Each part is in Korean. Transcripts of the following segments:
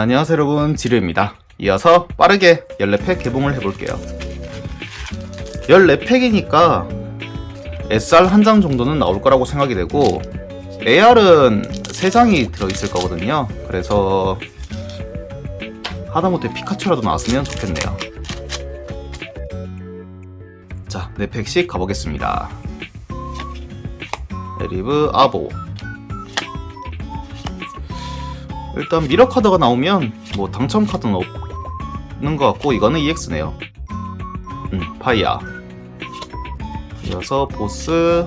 안녕하세요 여러분. 지르입니다. 이어서 빠르게 14팩 개봉을 해볼게요. 14팩이니까 SR 한 장 정도는 나올 거라고 생각이 되고 AR은 3장이 들어있을 거거든요. 그래서 하다못해 피카츄라도 나왔으면 좋겠네요. 자 4팩씩 가보겠습니다. 에리브 아보 일단 미러 카드가 나오면 뭐 당첨 카드는 없는 것 같고 이거는 EX네요. 음 파이야. 이어서 보스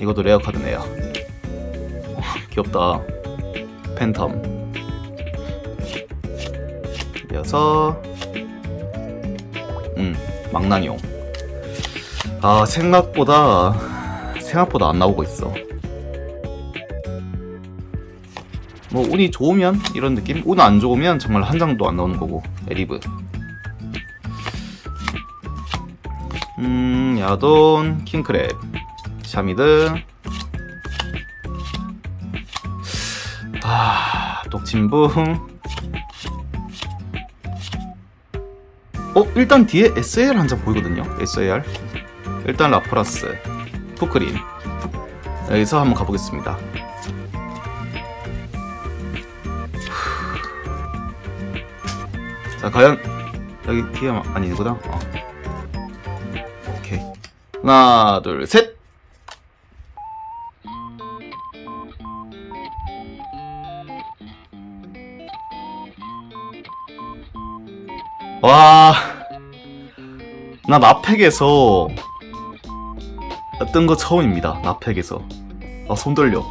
이것도 레어 카드네요. 어, 귀엽다. 팬텀. 이어서 음 망나뇽. 아 생각보다 생각보다 안 나오고 있어. 뭐 운이 좋으면 이런 느낌? 운 안 좋으면 정말 한 장도 안 나오는 거고 에리브. 음 야돈 킹크랩. 샤미드. 아 독침붕 어 일단 뒤에 SAR 한장 보이거든요 SAR 일단 라프라스. 푸크린 여기서 한번 가보겠습니다 자 과연 여기 뒤에 아니구나 어. 오케이 하나 둘셋 와, 나 나팩에서 뜬 거 처음입니다. 나팩에서. 아, 손 떨려.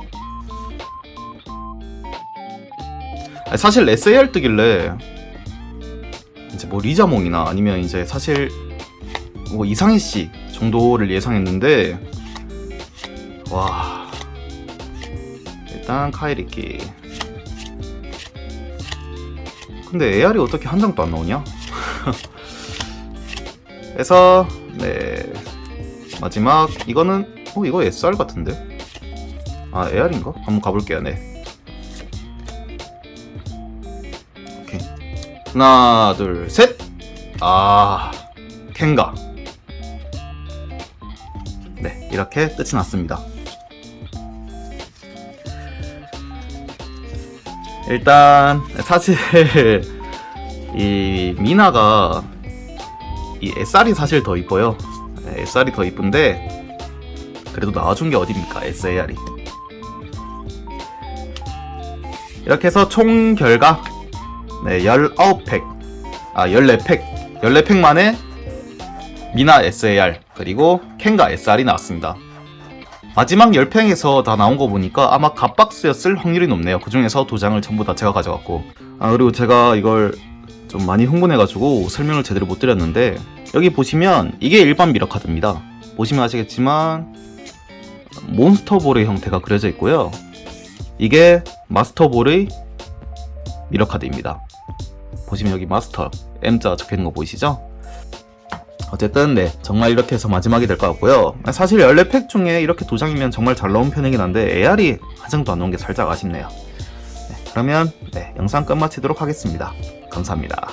사실 SAR 뜨길래 이제 뭐 리자몽이나 아니면 이제 사실 뭐 이상희 씨 정도를 예상했는데 와. 일단 카이리키. 근데 AR이 어떻게 한 장도 안 나오냐? 그래서 네. 마지막 이거는 어 이거 SR 같은데? 아 AR인가? 한번 가볼게요 네 하나, 둘, 셋! 아, 캔가. 네, 이렇게 끝이 났습니다. 일단, 사실, 이 미나가, 이 SR이 사실 더 이뻐요. 네, SR이 더 이쁜데, 그래도 나와준 게 어딥니까, SAR이. 이렇게 해서 총 결과 네, 19팩. 아, 14팩. 14팩 만에 미나 SAR 그리고 켄가 SR이 나왔습니다. 마지막 10팩에서 다 나온 거 보니까 아마 갓박스였을 확률이 높네요. 그 중에서 두 장을 전부 다 제가 가져갔고. 아, 그리고 제가 이걸 좀 많이 흥분해가지고 설명을 제대로 못 드렸는데, 여기 보시면 이게 일반 미러 카드입니다. 보시면 아시겠지만, 몬스터 볼의 형태가 그려져 있고요. 이게 마스터 볼의 미러 카드입니다. 보시면 여기 마스터 M자 적혀 있는 거 보이시죠? 어쨌든 네 정말 이렇게 해서 마지막이 될 것 같고요. 사실 14팩 중에 이렇게 두 장이면 정말 잘 나온 편이긴 한데 AR이 한 장도 안 나온 게 살짝 아쉽네요. 네, 그러면 네, 영상 끝마치도록 하겠습니다. 감사합니다.